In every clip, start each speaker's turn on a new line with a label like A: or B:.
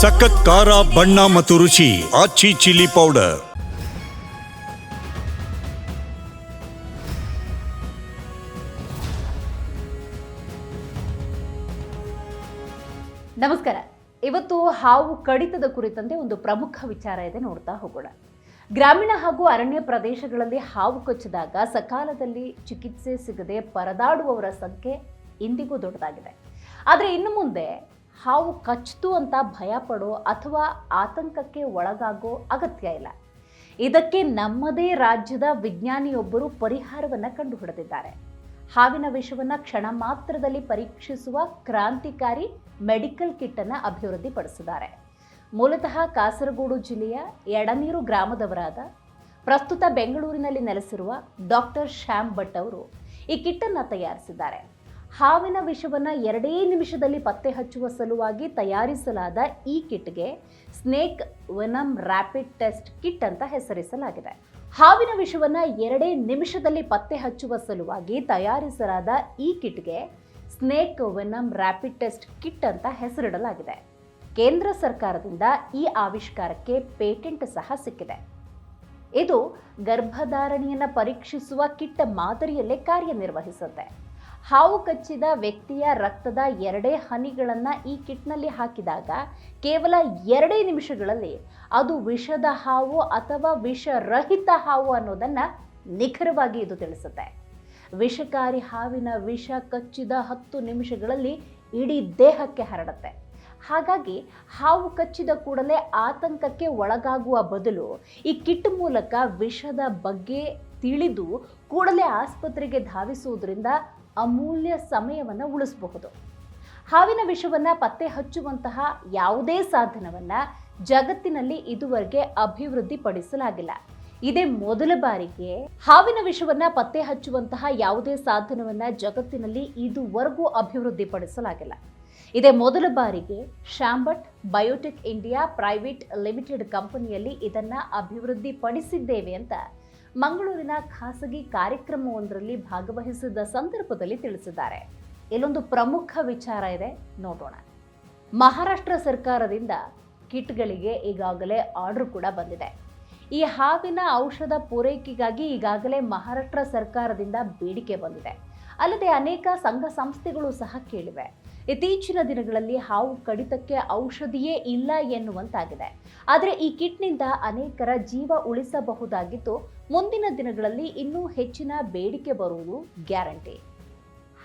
A: ಸಖತ್ ಖಾರ, ಬಣ್ಣ ಮತ್ತು ರುಚಿ, ಆಚಿ ಚಿಲ್ಲಿ ಪೌಡರ್.
B: ನಮಸ್ಕಾರ. ಇವತ್ತು ಹಾವು ಕಡಿತದ ಕುರಿತಂತೆ ಒಂದು ಪ್ರಮುಖ ವಿಚಾರ ಇದೆ ನೋಡ್ತಾ ಹೋಗೋಣ. ಗ್ರಾಮೀಣ ಹಾಗೂ ಅರಣ್ಯ ಪ್ರದೇಶಗಳಲ್ಲಿ ಹಾವು ಕಚ್ಚಿದಾಗ ಸಕಾಲದಲ್ಲಿ ಚಿಕಿತ್ಸೆ ಸಿಗದೆ ಪರದಾಡುವವರ ಸಂಖ್ಯೆ ಇಂದಿಗೂ ದೊಡ್ಡದಾಗಿದೆ. ಆದರೆ ಇನ್ನು ಮುಂದೆ ಹಾವು ಕಚ್ಚಿತು ಅಂತ ಭಯ ಪಡೋ ಅಥವಾ ಆತಂಕಕ್ಕೆ ಒಳಗಾಗೋ ಅಗತ್ಯ ಇಲ್ಲ. ಇದಕ್ಕೆ ನಮ್ಮದೇ ರಾಜ್ಯದ ವಿಜ್ಞಾನಿಯೊಬ್ಬರು ಪರಿಹಾರವನ್ನು ಕಂಡುಹಿಡಿದಿದ್ದಾರೆ. ಹಾವಿನ ವಿಷವನ್ನು ಕ್ಷಣ ಮಾತ್ರದಲ್ಲಿ ಪರೀಕ್ಷಿಸುವ ಕ್ರಾಂತಿಕಾರಿ ಮೆಡಿಕಲ್ ಕಿಟ್ ಅನ್ನು ಅಭಿವೃದ್ಧಿಪಡಿಸಿದ್ದಾರೆ. ಮೂಲತಃ ಕಾಸರಗೋಡು ಜಿಲ್ಲೆಯ ಎಡನೀರು ಗ್ರಾಮದವರಾದ ಪ್ರಸ್ತುತ ಬೆಂಗಳೂರಿನಲ್ಲಿ ನೆಲೆಸಿರುವ ಡಾಕ್ಟರ್ ಶ್ಯಾಮ್ ಭಟ್ ಅವರು ಈ ಕಿಟ್ಟನ್ನು ತಯಾರಿಸಿದ್ದಾರೆ. ಹಾವಿನ ವಿಷವನ್ನು ಎರಡೇ ನಿಮಿಷದಲ್ಲಿ ಪತ್ತೆ ಹಚ್ಚುವ ಸಲುವಾಗಿ ತಯಾರಿಸಲಾದ ಈ ಕಿಟ್ಗೆ snake venom rapid test kit ಅಂತ ಹೆಸರಿಸಲಾಗಿದೆ. ಹಾವಿನ ವಿಷವನ್ನು ಎರಡೇ ನಿಮಿಷದಲ್ಲಿ ಪತ್ತೆ ಹಚ್ಚುವ ಸಲುವಾಗಿ ತಯಾರಿಸಲಾದ ಈ ಕಿಟ್ಗೆ snake venom rapid test kit ಅಂತ ಹೆಸರಿಡಲಾಗಿದೆ. ಕೇಂದ್ರ ಸರ್ಕಾರದಿಂದ ಈ ಆವಿಷ್ಕಾರಕ್ಕೆ ಪೇಟೆಂಟ್ ಸಹ ಸಿಕ್ಕಿದೆ. ಇದು ಗರ್ಭಧಾರಣೆಯನ್ನು ಪರೀಕ್ಷಿಸುವ ಕಿಟ್ ಮಾದರಿಯಲ್ಲೇ ಕಾರ್ಯನಿರ್ವಹಿಸುತ್ತೆ. ಹಾವು ಕಚ್ಚಿದ ವ್ಯಕ್ತಿಯ ರಕ್ತದ ಎರಡೇ ಹನಿಗಳನ್ನು ಈ ಕಿಟ್ನಲ್ಲಿ ಹಾಕಿದಾಗ ಕೇವಲ ಎರಡೇ ನಿಮಿಷಗಳಲ್ಲಿ ಅದು ವಿಷದ ಹಾವು ಅಥವಾ ವಿಷರಹಿತ ಹಾವು ಅನ್ನೋದನ್ನು ನಿಖರವಾಗಿ ಇದು ತಿಳಿಸುತ್ತೆ. ವಿಷಕಾರಿ ಹಾವಿನ ವಿಷ ಕಚ್ಚಿದ ಹತ್ತು ನಿಮಿಷಗಳಲ್ಲಿ ಇಡೀ ದೇಹಕ್ಕೆ ಹರಡುತ್ತೆ. ಹಾಗಾಗಿ ಹಾವು ಕಚ್ಚಿದ ಕೂಡಲೇ ಆತಂಕಕ್ಕೆ ಒಳಗಾಗುವ ಬದಲು ಈ ಕಿಟ್ ಮೂಲಕ ವಿಷದ ಬಗ್ಗೆ ತಿಳಿದು ಕೂಡಲೇ ಆಸ್ಪತ್ರೆಗೆ ಧಾವಿಸುವುದರಿಂದ ಅಮೂಲ್ಯ ಸಮಯವನ್ನು ಉಳಿಸಬಹುದು. ಹಾವಿನ ವಿಷವನ್ನು ಪತ್ತೆ ಹಚ್ಚುವಂತಹ ಯಾವುದೇ ಸಾಧನವನ್ನು ಜಗತ್ತಿನಲ್ಲಿ ಇದುವರೆಗೆ ಅಭಿವೃದ್ಧಿಪಡಿಸಲಾಗಿಲ್ಲ. ಇದೇ ಮೊದಲ ಬಾರಿಗೆ ಹಾವಿನ ವಿಷವನ್ನು ಪತ್ತೆ ಹಚ್ಚುವಂತಹ ಯಾವುದೇ ಸಾಧನವನ್ನು ಜಗತ್ತಿನಲ್ಲಿ ಇದುವರೆಗೂ ಅಭಿವೃದ್ಧಿಪಡಿಸಲಾಗಿಲ್ಲ. ಇದೇ ಮೊದಲ ಬಾರಿಗೆ Shambhat biotech India private limited ಕಂಪನಿಯಲ್ಲಿ ಇದನ್ನು ಅಭಿವೃದ್ಧಿಪಡಿಸಿದ್ದೇವೆ ಅಂತ ಮಂಗಳೂರಿನ ಖಾಸಗಿ ಕಾರ್ಯಕ್ರಮವೊಂದರಲ್ಲಿ ಭಾಗವಹಿಸಿದ ಸಂದರ್ಭದಲ್ಲಿ ತಿಳಿಸಿದ್ದಾರೆ. ಇಲ್ಲೊಂದು ಪ್ರಮುಖ ವಿಚಾರ ಇದೆ, ನೋಡೋಣ. ಮಹಾರಾಷ್ಟ್ರ ಸರ್ಕಾರದಿಂದ ಕಿಟ್ಗಳಿಗೆ ಈಗಾಗಲೇ ಆರ್ಡರ್ ಕೂಡ ಬಂದಿದೆ. ಈ ಹಾವಿನ ಔಷಧ ಪೂರೈಕೆಗಾಗಿ ಈಗಾಗಲೇ ಮಹಾರಾಷ್ಟ್ರ ಸರ್ಕಾರದಿಂದ ಬೇಡಿಕೆ ಬಂದಿದೆ. ಅಲ್ಲದೆ ಅನೇಕ ಸಂಘ ಸಂಸ್ಥೆಗಳು ಸಹ ಕೇಳಿವೆ. ಇತ್ತೀಚಿನ ದಿನಗಳಲ್ಲಿ ಹಾವು ಕಡಿತಕ್ಕೆ ಔಷಧಿಯೇ ಇಲ್ಲ ಎನ್ನುವಂತಾಗಿದೆ. ಆದರೆ ಈ ಕಿಟ್ನಿಂದ ಅನೇಕರ ಜೀವ ಉಳಿಸಬಹುದಾಗಿದ್ದು ಮುಂದಿನ ದಿನಗಳಲ್ಲಿ ಇನ್ನೂ ಹೆಚ್ಚಿನ ಬೇಡಿಕೆ ಬರುವುದು ಗ್ಯಾರಂಟಿ.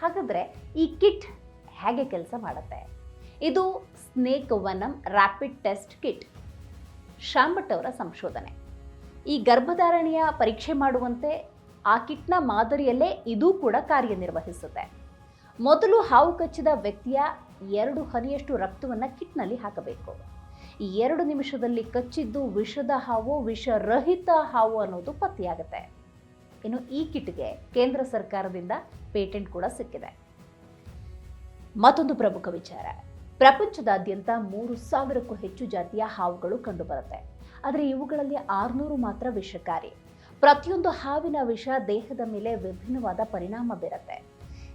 B: ಹಾಗಾದರೆ ಈ ಕಿಟ್ ಹೇಗೆ ಕೆಲಸ ಮಾಡುತ್ತೆ? ಇದು snake venom rapid test kit. Shambhat ಅವರ ಸಂಶೋಧನೆ. ಈ ಗರ್ಭಧಾರಣೆಯ ಪರೀಕ್ಷೆ ಮಾಡುವಂತೆ ಆ ಕಿಟ್ನ ಮಾದರಿಯಲ್ಲೇ ಇದೂ ಕೂಡ ಕಾರ್ಯನಿರ್ವಹಿಸುತ್ತೆ. ಮೊದಲು ಹಾವು ಕಚ್ಚಿದ ವ್ಯಕ್ತಿಯ ಎರಡು ಹನಿಯಷ್ಟು ರಕ್ತವನ್ನು ಕಿಟ್ನಲ್ಲಿ ಹಾಕಬೇಕು. ಈ ಎರಡು ನಿಮಿಷದಲ್ಲಿ ಕಚ್ಚಿದ್ದು ವಿಷದ ಹಾವು, ವಿಷರಹಿತ ಹಾವು ಅನ್ನೋದು ಪತ್ತೆಯಾಗುತ್ತೆ. ಇನ್ನು ಈ ಕಿಟ್ಗೆ ಕೇಂದ್ರ ಸರ್ಕಾರದಿಂದ ಪೇಟೆಂಟ್ ಕೂಡ ಸಿಕ್ಕಿದೆ. ಮತ್ತೊಂದು ಪ್ರಮುಖ ವಿಚಾರ. ಪ್ರಪಂಚದಾದ್ಯಂತ ಮೂರು ಸಾವಿರಕ್ಕೂ ಹೆಚ್ಚು ಜಾತಿಯ ಹಾವುಗಳು ಕಂಡುಬರುತ್ತೆ. ಆದರೆ ಇವುಗಳಲ್ಲಿ ಆರುನೂರು ಮಾತ್ರ ವಿಷಕಾರಿ. ಪ್ರತಿಯೊಂದು ಹಾವಿನ ವಿಷ ದೇಹದ ಮೇಲೆ ವಿಭಿನ್ನವಾದ ಪರಿಣಾಮ ಬೀರುತ್ತೆ.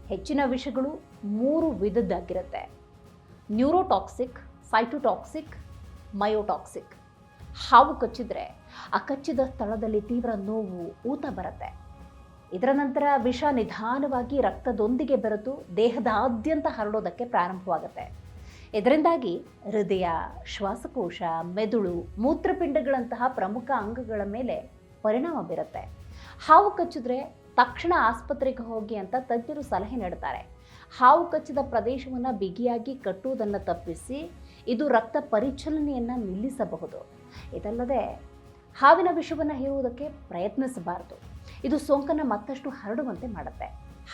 B: ಹೆಚ್ಚಿನ ವಿಷಗಳು ಮೂರು ವಿಧದ್ದಾಗಿರುತ್ತೆ. Neurotoxic, cytotoxic ಮಯೋಟಾಕ್ಸಿಕ್. ಹಾವು ಕಚ್ಚಿದ್ರೆ ಆ ಕಚ್ಚಿದ ಸ್ಥಳದಲ್ಲಿ ತೀವ್ರ ನೋವು, ಊತ ಬರುತ್ತೆ. ಇದರ ನಂತರ ವಿಷ ನಿಧಾನವಾಗಿ ರಕ್ತದೊಂದಿಗೆ ಬೆರೆತು ದೇಹದಾದ್ಯಂತ ಹರಡೋದಕ್ಕೆ ಪ್ರಾರಂಭವಾಗುತ್ತೆ. ಇದರಿಂದಾಗಿ ಹೃದಯ, ಶ್ವಾಸಕೋಶ, ಮೆದುಳು, ಮೂತ್ರಪಿಂಡಗಳಂತಹ ಪ್ರಮುಖ ಅಂಗಗಳ ಮೇಲೆ ಪರಿಣಾಮ ಬೀರುತ್ತೆ. ಹಾವು ಕಚ್ಚಿದ್ರೆ ತಕ್ಷಣ ಆಸ್ಪತ್ರೆಗೆ ಹೋಗಿ ಅಂತ ತಜ್ಞರು ಸಲಹೆ ನೀಡುತ್ತಾರೆ ಹಾವು ಕಚ್ಚಿದ ಪ್ರದೇಶವನ್ನು ಬಿಗಿಯಾಗಿ ಕಟ್ಟುವುದನ್ನು ತಪ್ಪಿಸಿ ಇದು ರಕ್ತ ಪರಿಚಲನೆಯನ್ನು ನಿಲ್ಲಿಸಬಹುದು. ಇದಲ್ಲದೆ ಹಾವಿನ ವಿಷವನ್ನು ಹೇರುವುದಕ್ಕೆ ಪ್ರಯತ್ನಿಸಬಾರದು. ಇದು ಸೋಂಕನ್ನು ಮತ್ತಷ್ಟು ಹರಡುವಂತೆ ಮಾಡುತ್ತೆ.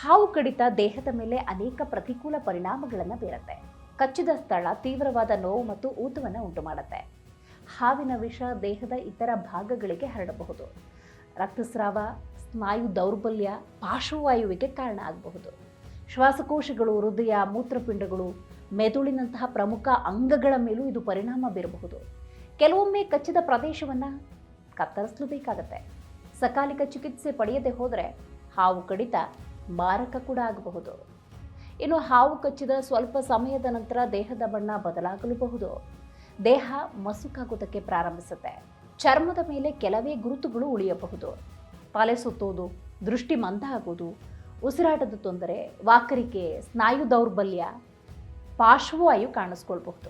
B: ಹಾವು ಕಡಿತ ದೇಹದ ಮೇಲೆ ಅನೇಕ ಪ್ರತಿಕೂಲ ಪರಿಣಾಮಗಳನ್ನು ಬೀರುತ್ತೆ. ಕಚ್ಚಿದ ಸ್ಥಳ, ತೀವ್ರವಾದ ನೋವು ಮತ್ತು ಊತವನ್ನು ಉಂಟು ಮಾಡುತ್ತೆ ಹಾವಿನ ವಿಷ ದೇಹದ ಇತರ ಭಾಗಗಳಿಗೆ ಹರಡಬಹುದು. ರಕ್ತಸ್ರಾವ, ಸ್ನಾಯು ದೌರ್ಬಲ್ಯ, ಪಾರ್ಶ್ವವಾಯುವಿಗೆ ಕಾರಣ ಆಗಬಹುದು. ಶ್ವಾಸಕೋಶಗಳು, ಹೃದಯ, ಮೂತ್ರಪಿಂಡಗಳು, ಮೆದುಳಿನಂತಹ ಪ್ರಮುಖ ಅಂಗಗಳ ಮೇಲೂ ಇದು ಪರಿಣಾಮ ಬೀರಬಹುದು. ಕೆಲವೊಮ್ಮೆ ಕಚ್ಚಿದ ಪ್ರದೇಶವನ್ನು ಕತ್ತರಿಸಲೇಬೇಕಾಗತ್ತೆ. ಸಕಾಲಿಕ ಚಿಕಿತ್ಸೆ ಪಡೆಯದೆ ಹೋದರೆ ಹಾವು ಕಡಿತ ಮಾರಕ ಕೂಡ ಆಗಬಹುದು. ಇನ್ನು ಹಾವು ಕಚ್ಚಿದ ಸ್ವಲ್ಪ ಸಮಯದ ನಂತರ ದೇಹದ ಬಣ್ಣ ಬದಲಾಗಲೂಬಹುದು. ದೇಹ ಮಸುಕಾಗೋದಕ್ಕೆ ಪ್ರಾರಂಭಿಸುತ್ತೆ. ಚರ್ಮದ ಮೇಲೆ ಕೆಲವೇ ಗುರುತುಗಳು ಉಳಿಯಬಹುದು. ತಲೆ ಸುತ್ತೋದು, ದೃಷ್ಟಿ ಮಂದ ಆಗೋದು ಉಸಿರಾಟದ ತೊಂದರೆ, ವಾಕರಿಕೆ, ಸ್ನಾಯು ದೌರ್ಬಲ್ಯ ಪಾರ್ಶ್ವವಾಯು ಕಾಣಿಸ್ಕೊಳ್ಬಹುದು.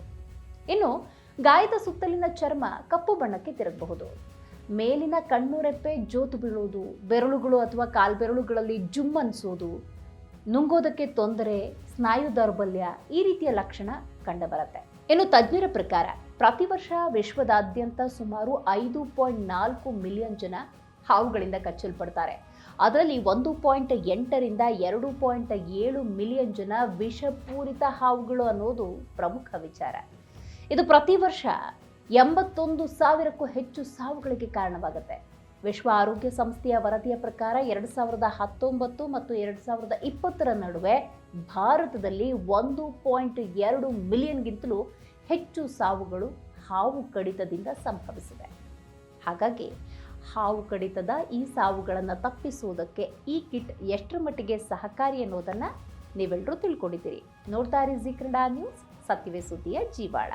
B: ಇನ್ನು ಗಾಯದ ಸುತ್ತಲಿನ ಚರ್ಮ ಕಪ್ಪು ಬಣ್ಣಕ್ಕೆ ತಿರುಗಬಹುದು. ಮೇಲಿನ ಕಣ್ಣುರೆಪ್ಪೆ ಜೋತು ಬೀಳುವುದು, ಬೆರಳುಗಳು ಅಥವಾ ಕಾಲ್ಬೆರಳುಗಳಲ್ಲಿ ಜುಮ್ ಅನ್ಸೋದು, ನುಂಗೋದಕ್ಕೆ ತೊಂದರೆ, ಸ್ನಾಯು ದೌರ್ಬಲ್ಯ ಈ ರೀತಿಯ ಲಕ್ಷಣ ಕಂಡುಬರುತ್ತೆ. ಇನ್ನು ತಜ್ಞರ ಪ್ರಕಾರ ಪ್ರತಿ ವರ್ಷ ವಿಶ್ವದಾದ್ಯಂತ ಸುಮಾರು ಐದು ಪಾಯಿಂಟ್ ನಾಲ್ಕು ಮಿಲಿಯನ್ ಜನ ಹಾವುಗಳಿಂದ ಕಚ್ಚಲ್ಪಡ್ತಾರೆ. ಅದರಲ್ಲಿ ಒಂದು ಪಾಯಿಂಟ್ ಎಂಟರಿಂದ ಎರಡು ಪಾಯಿಂಟ್ ಏಳು ಮಿಲಿಯನ್ ಜನ ವಿಷಪೂರಿತ ಹಾವುಗಳು ಅನ್ನೋದು ಪ್ರಮುಖ ವಿಚಾರ. ಇದು ಪ್ರತಿ ವರ್ಷ ಎಂಬತ್ತೊಂದು ಸಾವಿರಕ್ಕೂ ಹೆಚ್ಚು ಸಾವುಗಳಿಗೆ ಕಾರಣವಾಗುತ್ತೆ. ವಿಶ್ವ ಆರೋಗ್ಯ ಸಂಸ್ಥೆಯ ವರದಿಯ ಪ್ರಕಾರ ಎರಡು ಸಾವಿರದ ಹತ್ತೊಂಬತ್ತು ಮತ್ತು ಎರಡು ಸಾವಿರದ ಇಪ್ಪತ್ತರ ನಡುವೆ ಭಾರತದಲ್ಲಿ ಒಂದು ಪಾಯಿಂಟ್ ಎರಡು ಮಿಲಿಯನ್ಗಿಂತಲೂ ಹೆಚ್ಚು ಸಾವುಗಳು ಹಾವು ಕಡಿತದಿಂದ ಸಂಭವಿಸಿದೆ. ಹಾಗಾಗಿ ಹಾವು ಕಡಿತದ ಈ ಸಾವುಗಳನ್ನು ತಪ್ಪಿಸುವುದಕ್ಕೆ ಈ ಕಿಟ್ ಎಷ್ಟರ ಮಟ್ಟಿಗೆ ಸಹಕಾರಿ ಅನ್ನೋದನ್ನು ನೀವೆಲ್ಲರೂ ತಿಳ್ಕೊಂಡಿದ್ದೀರಿ. ನೋಡ್ತಾ ಇರಿ ಜಿ ನ್ಯೂಸ್, ಸತ್ಯವೇ ಸುದ್ದಿಯ ಜೀವಾಳ.